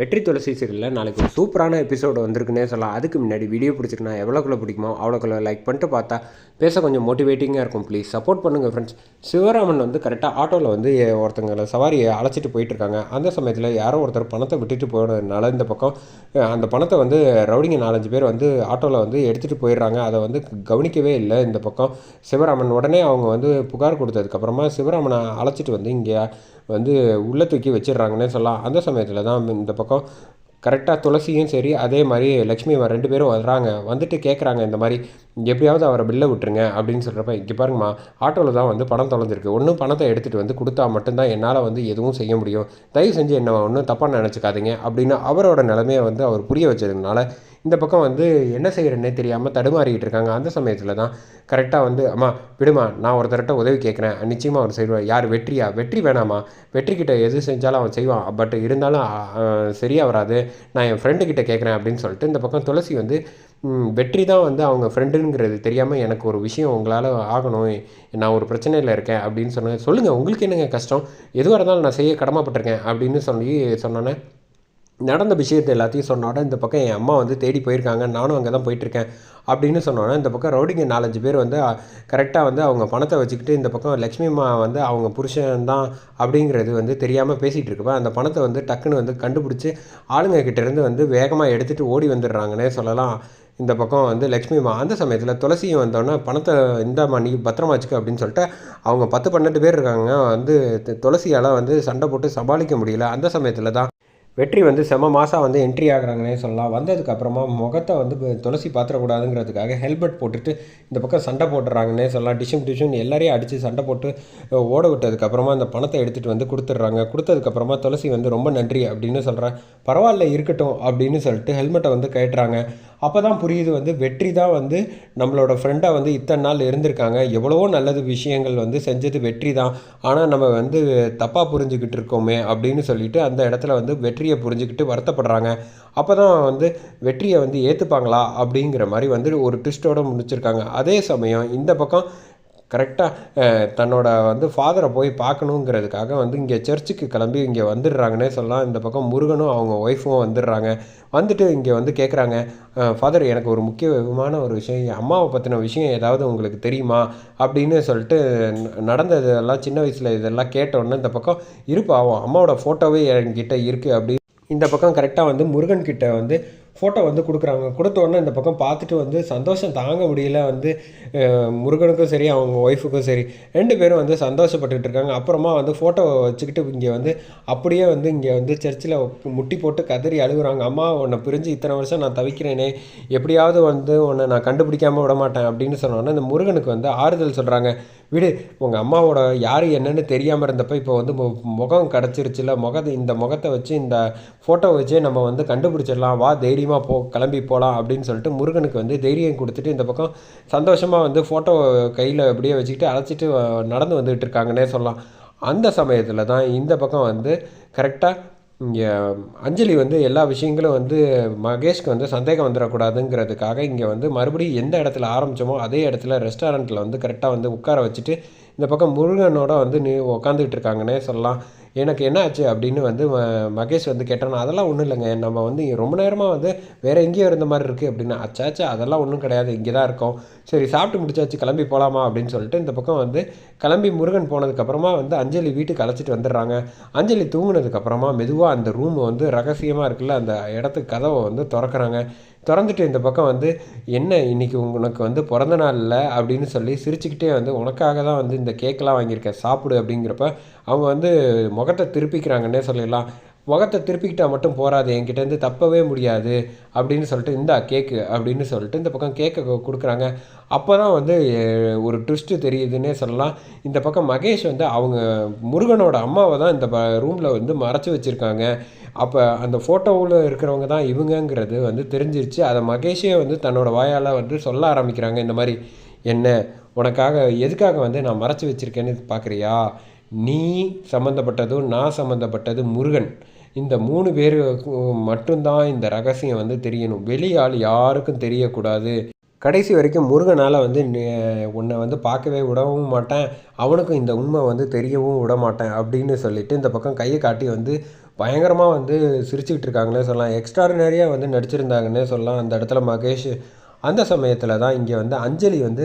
வெற்றி துளசி சீரியலில் நாளைக்கு ஒரு சூப்பரான எபிசோடு வந்திருக்குன்னே சொல்லலாம். அதுக்கு முன்னாடி வீடியோ பிடிச்சிருக்குன்னா எவ்வளோக்குள்ள பிடிக்குமோ அவ்வளோக்குள்ள லைக் பண்ணிட்டு பார்த்தா பேச கொஞ்சம் மோட்டிவேட்டிங்காக இருக்கும் ப்ளீஸ் சப்போர்ட் பண்ணுங்கள் ஃப்ரெண்ட்ஸ் சிவராமன் வந்து கரெக்டாக ஆட்டோவில் வந்து ஒருத்தங்களை சவாரியை அழைச்சிட்டு போயிட்டுருக்காங்க அந்த சமயத்தில் யாரோ ஒருத்தர் பணத்தை விட்டுட்டு போனதுனால இந்த பக்கம் அந்த பணத்தை வந்து ரவுடிங்க நாலஞ்சு பேர் வந்து ஆட்டோவில் வந்து எடுத்துகிட்டு போயிடுறாங்க. அதை வந்து கவனிக்கவே இல்லை இந்த பக்கம் சிவராமன். உடனே அவங்க வந்து புகார் கொடுத்ததுக்கப்புறமா சிவராமனை அழைச்சிட்டு வந்து இங்கே வந்து உள்ளே தூக்கி வச்சிடுறாங்கன்னே சொல்லலாம். அந்த சமயத்தில் தான் இந்த பக்கம் கரெக்டாக துளசியும் சரி அதே மாதிரி லக்ஷ்மி அம்மா ரெண்டு பேரும் வர்றாங்க. வந்துட்டு கேட்குறாங்க இந்த மாதிரி எப்படியாவது அவரை பில்லை விட்டுருங்க அப்படின்னு சொல்கிறப்ப இங்கே பாருங்கம்மா ஆட்டோவில் தான் வந்து பணம் தொலைஞ்சிருக்கு. ஒன்றும் பணத்தை எடுத்துகிட்டு வந்து கொடுத்தா மட்டும்தான் என்னால் வந்து எதுவும் செய்ய முடியும். தயவு செஞ்சு என்ன ஒன்றும் தப்பாக நினச்சிக்காதீங்க அப்படின்னு அவரோட நிலமையை வந்து அவர் புரிய வச்சதுனால இந்த பக்கம் வந்து என்ன செய்கிறேன்னே தெரியாமல் தடுமாறிக்கிட்டு இருக்காங்க. அந்த சமயத்தில் தான் கரெக்டாக வந்து அம்மா விடுமா நான் ஒருத்தர்கிட்ட உதவி கேட்குறேன். நிச்சயமாக அவர் செய்வார். யார் வெற்றியா? வெற்றி வேணாமா? வெற்றிக்கிட்ட எது செஞ்சாலும் அவன் செய்வான். பட் இருந்தாலும் சரியாக வராது. நான் என் ஃப்ரெண்டுக்கிட்ட கேட்குறேன் அப்படின்னு சொல்லிட்டு இந்த பக்கம் துளசி வந்து வெற்றி தான் வந்து அவங்க ஃப்ரெண்டுங்கிறது தெரியாமல் எனக்கு ஒரு விஷயம் உங்களால் ஆகணும். நான் ஒரு பிரச்சனையில் இருக்கேன் அப்படின்னு சொன்னேன் சொல்லுங்கள் உங்களுக்கு என்னங்க கஷ்டம்? எதுவாக இருந்தாலும் நான் செய்ய கடமைப்பட்டிருக்கேன் அப்படின்னு சொல்லி சொன்னோன்னே நடந்த விஷயத்தை எல்லாத்தையும் சொன்னோட இந்த பக்கம் என் அம்மா வந்து தேடி போயிருக்காங்க நானும் அங்கே தான் போயிட்டுருக்கேன் அப்படின்னு சொன்னோன்னே இந்த பக்கம் ரவுடிங்க நாலஞ்சு பேர் வந்து கரெக்டாக வந்து அவங்க பணத்தை வச்சுக்கிட்டு இந்த பக்கம் லக்ஷ்மி அம்மா வந்து அவங்க புருஷன் தான் அப்படிங்கிறது வந்து தெரியாமல் பேசிகிட்டு இருக்கப்ப அந்த பணத்தை வந்து டக்குன்னு வந்து கண்டுபிடிச்சி ஆளுங்க வந்து வேகமாக எடுத்துகிட்டு ஓடி வந்துடுறாங்கன்னே சொல்லலாம். இந்த பக்கம் வந்து லக்ஷ்மி அம்மா அந்த சமயத்தில் துளசியும் வந்தோடனே பணத்தை இந்த நீ பத்திரமா வச்சுக்க அப்படின்னு சொல்லிட்டு அவங்க பத்து பன்னெண்டு பேர் இருக்காங்க வந்து துளசியால் வந்து சண்டை போட்டு சமாளிக்க முடியல. அந்த சமயத்தில் தான் வெற்றி வந்து செம மாதம் வந்து என்ட்ரி ஆகுறாங்கன்னே சொல்லலாம். வந்ததுக்கப்புறமா முகத்தை வந்து துளசி பாத்திரக்கூடாதுங்கிறதுக்காக ஹெல்மெட் போட்டுட்டு இந்த பக்கம் சண்டை போட்டுறாங்கன்னே சொல்லலாம். டிஷும் டிஷும் எல்லாரையும் அடித்து சண்டை போட்டு ஓட விட்டதுக்கப்புறமா அந்த பணத்தை எடுத்துகிட்டு வந்து கொடுத்துட்றாங்க. கொடுத்ததுக்கப்புறமா துளசி வந்து ரொம்ப நன்றி அப்படின்னு சொல்கிறேன் பரவாயில்ல இருக்கட்டும் அப்படின்னு சொல்லிட்டு ஹெல்மெட்டை வந்து கேட்டுறாங்க அப்போ தான் புரியுது வந்து வெற்றி தான் வந்து நம்மளோட ஃப்ரெண்டாக வந்து இத்தனை நாள் இருந்திருக்காங்க. எவ்வளவோ நல்லது விஷயங்கள் வந்து செஞ்சது வெற்றி தான். ஆனால் நம்ம வந்து தப்பாக புரிஞ்சுக்கிட்டு இருக்கோமே அப்படின்னு சொல்லிட்டு அந்த இடத்துல வந்து வெற்றி வெற்றியை புரிஞ்சுக்கிட்டு வருத்தப்படுறாங்க. அப்போ தான் வந்து வெற்றியை வந்து ஏற்றுப்பாங்களா அப்படிங்கிற மாதிரி வந்து ஒரு ட்விஸ்ட்டோட முடிச்சிருக்காங்க. அதே சமயம் இந்த பக்கம் கரெக்டாக தன்னோட வந்து ஃபாதரை போய் பார்க்கணுங்கிறதுக்காக வந்து இங்கே சர்ச்சுக்கு கிளம்பி இங்கே வந்துடுறாங்கன்னே சொல்லலாம். இந்த பக்கம் முருகனும் அவங்க ஒய்ஃபும் வந்துடுறாங்க. வந்துட்டு இங்கே வந்து கேட்குறாங்க ஃபாதர் எனக்கு ஒரு முக்கியமான ஒரு விஷயம் என் அம்மாவை பற்றின விஷயம் ஏதாவது உங்களுக்கு தெரியுமா? அப்படின்னு சொல்லிட்டு நடந்ததெல்லாம் சின்ன வயசில் இதெல்லாம் கேட்டோன்னே இந்த பக்கம் இருப்பா அவன் அம்மாவோட ஃபோட்டோவே என்கிட்ட இருக்குது அப்படி இந்த பக்கம் கரெக்டாக வந்து முருகன்கிட்ட வந்து ஃபோட்டோ வந்து கொடுக்குறாங்க. கொடுத்த உடனே இந்த பக்கம் பார்த்துட்டு வந்து சந்தோஷம் தாங்க முடியல. வந்து முருகனுக்கும் சரி அவங்க ஒய்ஃபுக்கும் சரி ரெண்டு பேரும் வந்து சந்தோஷப்பட்டுக்கிட்டு இருக்காங்க. அப்புறமா வந்து ஃபோட்டோவை வச்சுக்கிட்டு இங்கே வந்து அப்படியே வந்து இங்கே வந்து சர்ச்சில் முட்டி போட்டு கதறி அழுகுறாங்க. அம்மா உன்னை பிரிஞ்சு இத்தனை வருஷம் நான் தவிக்கிறேனே. எப்படியாவது வந்து உன்னை நான் கண்டுபிடிக்காமல் விட மாட்டேன். அப்படின்னு சொன்னோன்னே இந்த முருகனுக்கு வந்து ஆறுதல் சொல்கிறாங்க விடு உங்கள் அம்மாவோட யார் என்னன்னு தெரியாமல் இருந்தப்போ இப்போ வந்து மு- முகம் கிடச்சிருச்சுல. முகத்தை இந்த முகத்தை வச்சு இந்த ஃபோட்டோ வச்சே நம்ம வந்து கண்டுபிடிச்சிடலாம். வா தைரியம் தைரியமாக போ கிளம்பி போகலாம் அப்படின்னு சொல்லிட்டு முருகனுக்கு வந்து தைரியம் கொடுத்துட்டு இந்த பக்கம் சந்தோஷமாக வந்து ஃபோட்டோ கையில் அப்படியே வச்சுக்கிட்டு அழைச்சிட்டு நடந்து வந்துகிட்டு இருக்காங்கன்னே சொல்லலாம். அந்த சமயத்தில் தான் இந்த பக்கம் வந்து கரெக்டாக இங்கே அஞ்சலி வந்து எல்லா விஷயங்களும் வந்து மகேஷ்க்கு வந்து சந்தேகம் வந்துடக்கூடாதுங்கிறதுக்காக இங்கே வந்து மறுபடியும் எந்த இடத்துல ஆரம்பித்தோமோ அதே இடத்துல ரெஸ்டாரண்ட்டில் வந்து கரெக்டாக வந்து உட்கார வச்சுட்டு இந்த பக்கம் முருகனோட வந்து நீ உக்காந்துக்கிட்டு இருக்காங்கன்னே சொல்லலாம். எனக்கு என்ன ஆச்சு அப்படின்னு வந்து ம- மகேஷ் வந்து கேட்டான் அதெல்லாம் ஒன்றும் இல்லைங்க. நம்ம வந்து ரொம்ப நேரமாக வந்து வேறு எங்கேயோ இருந்த மாதிரி இருக்குது அப்படின்னா அச்சாச்சா அதெல்லாம் ஒன்றும் கிடையாது. இங்கே தான் இருக்கோம். சரி சாப்பிட்டு முடிச்சாச்சு. கிளம்பி போகலாமா அப்படின்னு சொல்லிட்டு இந்த பக்கம் வந்து கிளம்பி முருகன் போனதுக்கப்புறமா வந்து அஞ்சலி வீட்டுக்கு அழைச்சிட்டு வந்துடுறாங்க. அஞ்சலி தூங்கினதுக்கப்புறமா மெதுவாக அந்த ரூம் வந்து ரகசியமாக இருக்குல்ல அந்த இடத்துக்கு கதவை வந்து திறக்கறாங்க. திறந்துட்டு இந்த பக்கம் வந்து என்ன இன்னைக்கு உனக்கு வந்து பிறந்த நாள் இல்லை? அப்படின்னு சொல்லி சிரிச்சுக்கிட்டே வந்து உனக்காக தான் வந்து இந்த கேக்கெலாம் வாங்கியிருக்கேன் சாப்பிடு அப்படிங்கிறப்ப அவங்க வந்து முகத்தை திருப்பிக்கிறாங்கன்னே சொல்லிடலாம் முகத்தை திருப்பிக்கிட்டால் மட்டும் போகாது என்கிட்டேருந்து தப்பவே முடியாது அப்படின்னு சொல்லிட்டு இந்தா கேக்கு அப்படின்னு சொல்லிட்டு இந்த பக்கம் கேக்கை கொடுக்குறாங்க. அப்போ தான் வந்து ஒரு ட்விஸ்ட்டு தெரியுதுன்னே சொல்லலாம். இந்த பக்கம் மகேஷ் வந்து அவங்க முருகனோட அம்மாவை தான் இந்த ப ரூமில் வந்து மறைச்சி வச்சுருக்காங்க. அப்போ அந்த ஃபோட்டோவில் இருக்கிறவங்க தான் இவங்கங்கிறது வந்து தெரிஞ்சிருச்சு. அதை மகேஷே வந்து தன்னோட வாயால் வந்து சொல்ல ஆரம்பிக்கிறாங்க. இந்த மாதிரி என்ன உனக்காக எதுக்காக வந்து நான் மறைச்சி வச்சுருக்கேன்னு பார்க்குறியா நீ சம்மந்தப்பட்டதும் நான் சம்மந்தப்பட்டது முருகன். இந்த மூணு பேருக்கு மட்டும்தான் இந்த ரகசியம் வந்து தெரியணும். வெளியாள் யாருக்கும் தெரியக்கூடாது. கடைசி வரைக்கும் முருகனால் வந்து உன்னை வந்து பார்க்கவே விடவும் மாட்டேன். அவனுக்கும் இந்த உண்மை வந்து தெரியவும் விட மாட்டேன் அப்படின்னு சொல்லிட்டு இந்த பக்கம் கையை காட்டி வந்து பயங்கரமாக வந்து சிரிச்சுக்கிட்டு இருக்காங்கன்னே சொல்லலாம். எக்ஸ்ட்ராடினரியாக வந்து நடிச்சிருந்தாங்கன்னே சொல்லலாம். அந்த இடத்துல மகேஷ் அந்த சமயத்தில் தான் இங்கே வந்து அஞ்சலி வந்து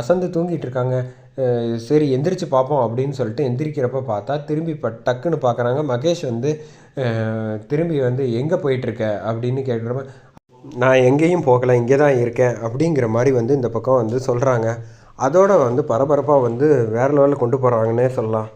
அசந்து தூங்கிட்டு இருக்காங்க. சரி எந்திரிச்சு பார்ப்போம் அப்படின்னு சொல்லிட்டு எந்திரிக்கிறப்ப பார்த்தா திரும்பி ப டக்குன்னு பார்க்குறாங்க. மகேஷ் வந்து திரும்பி வந்து எங்கே போயிட்டுருக்க அப்படின்னு கேட்குறப்ப நான் எங்கேயும் போகலை இங்கே தான் இருக்கேன் அப்படிங்கிற மாதிரி வந்து இந்த பக்கம் வந்து சொல்கிறாங்க அதோட வந்து பரபரப்பாக வந்து வேறு லெவலில் கொண்டு போகிறாங்கன்னே சொல்லலாம்.